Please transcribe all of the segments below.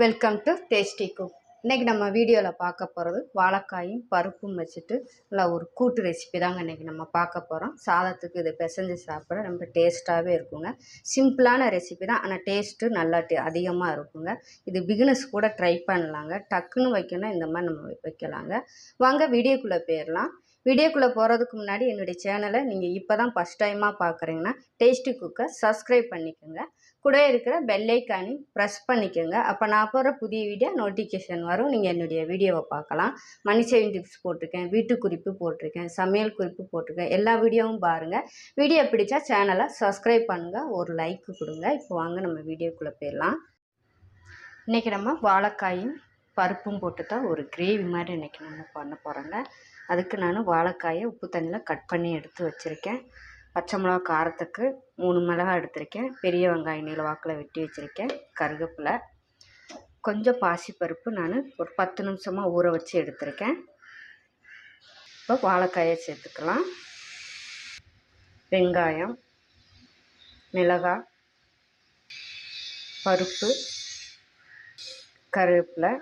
Welcome to tasty cook இன்றைக்கி நம்ம வீடியோவில் பார்க்க போகிறது வாழைக்காயும் பருப்பும் வச்சுட்டு நல்லா ஒரு கூட்டு ரெசிபி தாங்க இன்றைக்கி நம்ம பார்க்க போகிறோம் சாதத்துக்கு இதை பிசைஞ்சு சாப்பிட ரொம்ப டேஸ்ட்டாகவே இருக்குங்க. சிம்பிளான ரெசிபி தான் ஆனால் டேஸ்ட்டு நல்லா டே அதிகமாக இருக்குங்க. இது பிகினஸ் கூட ட்ரை பண்ணலாங்க. டக்குன்னு வைக்கணும் இந்த மாதிரி நம்ம வைக்கலாங்க. வாங்க வீடியோக்குள்ளே போயிடலாம். வீடியோக்குள்ளே போகிறதுக்கு முன்னாடி என்னுடைய சேனலை நீங்கள் இப்போ தான் ஃபஸ்ட் டைமாக பார்க்குறீங்கன்னா டேஸ்டி குக்கை சப்ஸ்கிரைப் பண்ணிக்கோங்க. கூட இருக்கிற பெல்லைக்கானி ப்ரெஸ் பண்ணிக்கோங்க. அப்போ நான் போகிற புதிய வீடியோ நோட்டிஃபிகேஷன் வரும். நீங்கள் என்னுடைய வீடியோவை பார்க்கலாம். மணி சேவிங் டிப்ஸ் போட்டிருக்கேன். வீட்டு குறிப்பு போட்டிருக்கேன். சமையல் குறிப்பு போட்டிருக்கேன். எல்லா வீடியோவும் பாருங்கள் வீடியோ பிடிச்சா சேனலை சப்ஸ்கிரைப் பண்ணுங்கள் ஒரு லைக் கொடுங்க. இப்போ வாங்க நம்ம வீடியோக்குள்ளே போயிடலாம். இன்றைக்கி நம்ம வாழைக்காயும் பருப்பும் போட்டு தான் ஒரு கிரேவி மாதிரி இன்றைக்கி நம்ம பண்ண போகிறோங்க அதுக்கு நான் வாழைக்காயை உப்பு தண்ணியில் கட் பண்ணி எடுத்து வச்சுருக்கேன். பச்சை மிளகா காரத்துக்கு மூணு மிளகா எடுத்திருக்கேன். பெரிய வெங்காயம் நீல வாக்கில் வெட்டி வச்சுருக்கேன். கருவேப்பிலை கொஞ்சம் பாசிப்பருப்பு நான் ஒரு பத்து நிமிஷமாக ஊற வச்சு எடுத்திருக்கேன். இப்போ வாழைக்காயை சேர்த்துக்கலாம். வெங்காயம் மிளகாய் பருப்பு கருவேப்பிலை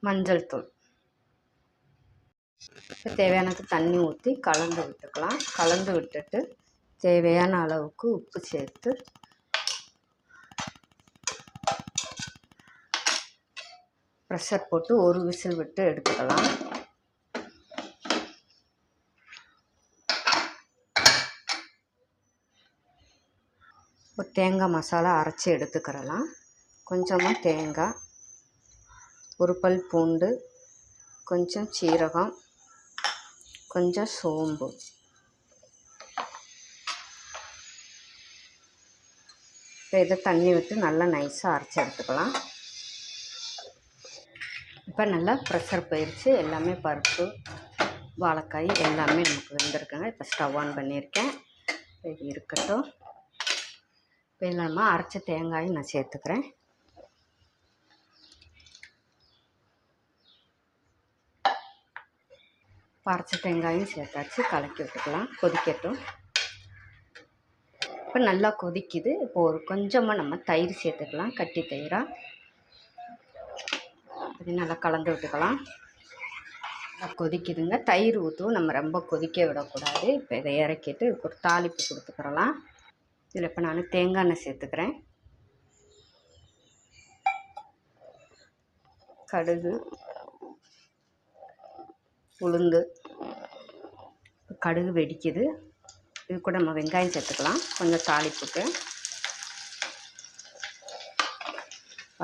மஞ்சள் தூள். தேவையானது தண்ணி ஊற்றி கலந்து விட்டுக்கலாம். கலந்து விட்டுட்டு தேவையான அளவுக்கு உப்பு சேர்த்து ப்ரெஷர் போட்டு ஒரு விசில் விட்டு எடுத்துக்கலாம். ஒரு தேங்காய் மசாலா அரைச்சி எடுத்துக்கிறலாம். கொஞ்சமாக தேங்காய் ஒரு பல் பூண்டு கொஞ்சம் சீரகம் கொஞ்சம் சோம்பு. இப்போ இதை தண்ணி விட்டு நல்லா நைஸாக அரைச்சி எடுத்துக்கலாம். இப்போ நல்லா ப்ரெஷர் போயிடுச்சு எல்லாமே பருப்பு வாழைக்காய் எல்லாமே நமக்கு வெந்திருக்குங்க. இப்போ ஸ்டவ் ஆன் பண்ணியிருக்கேன். இது இருக்கட்டும். இப்போ இல்லாமல் அரைச்ச தேங்காயும் நான் சேர்த்துக்கிறேன். பறச்ச தேங்காயும் சேர்த்தாச்சு. கலக்கி விட்டுக்கலாம். கொதிக்கட்டும். இப்போ நல்லா கொதிக்குது. இப்போ ஒரு கொஞ்சமாக நம்ம தயிர் சேர்த்துக்கலாம். கட்டி தயிராக அது நல்லா கலந்து விட்டுக்கலாம். கொதிக்குதுங்க. தயிர் ஊற்றும் நம்ம ரொம்ப கொதிக்க விடக்கூடாது. இப்போ இதை இறக்கிட்டு ஒரு தாளிப்பு கொடுத்துக்கிறலாம். இதில் இப்போ நான் தேங்காய் எண்ணெய் சேர்த்துக்கிறேன். கடுகு. உளுந்து கடுகு வெடிக்குது. இது கூட நம்ம வெங்காயம் சேர்த்துக்கலாம். கொஞ்சம் தாளிப்புக்கு.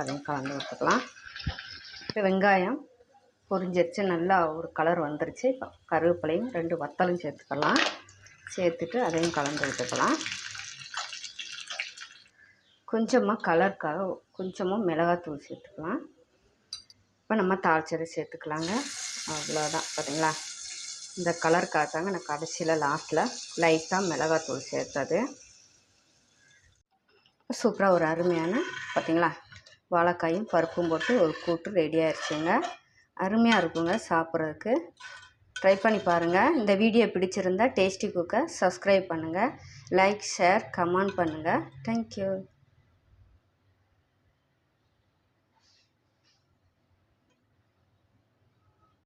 அதையும் கலந்து விட்டுக்கலாம். இப்போ வெங்காயம் பொரிஞ்சிருச்சு. நல்லா ஒரு கலர் வந்துருச்சு. இப்போ கருவேப்பிலையும் ரெண்டு வத்தலும் சேர்த்துக்கலாம். சேர்த்துட்டு அதையும் கலந்து விட்டுக்கலாம். கொஞ்சமாக கலருக்காக கொஞ்சமாக மிளகாத்தூள் சேர்த்துக்கலாம். இப்போ நம்ம தாளிச்சதை சேர்த்துக்கலாங்க. அவ்வளோதான் பார்த்தீங்களா? இந்த கலர் காத்தாங்க நான் கடைசியில் லாஸ்ட்டில் லைட்டாக மிளகாத்தூள் சேர்த்தது. சூப்பராக ஒரு அருமையான பார்த்திங்களா? வாழைக்காயும் பருப்பும் போட்டு ஒரு கூட்டு ரெடி ஆயிடுச்சுங்க அருமையாக இருக்குங்க சாப்பிட்றதுக்கு. ட்ரை பண்ணி பாருங்கள் இந்த வீடியோ பிடிச்சிருந்தா டேஸ்டி குக்கை சப்ஸ்கிரைப் பண்ணுங்கள் லைக் ஷேர் கமெண்ட் பண்ணுங்கள் தேங்க்யூ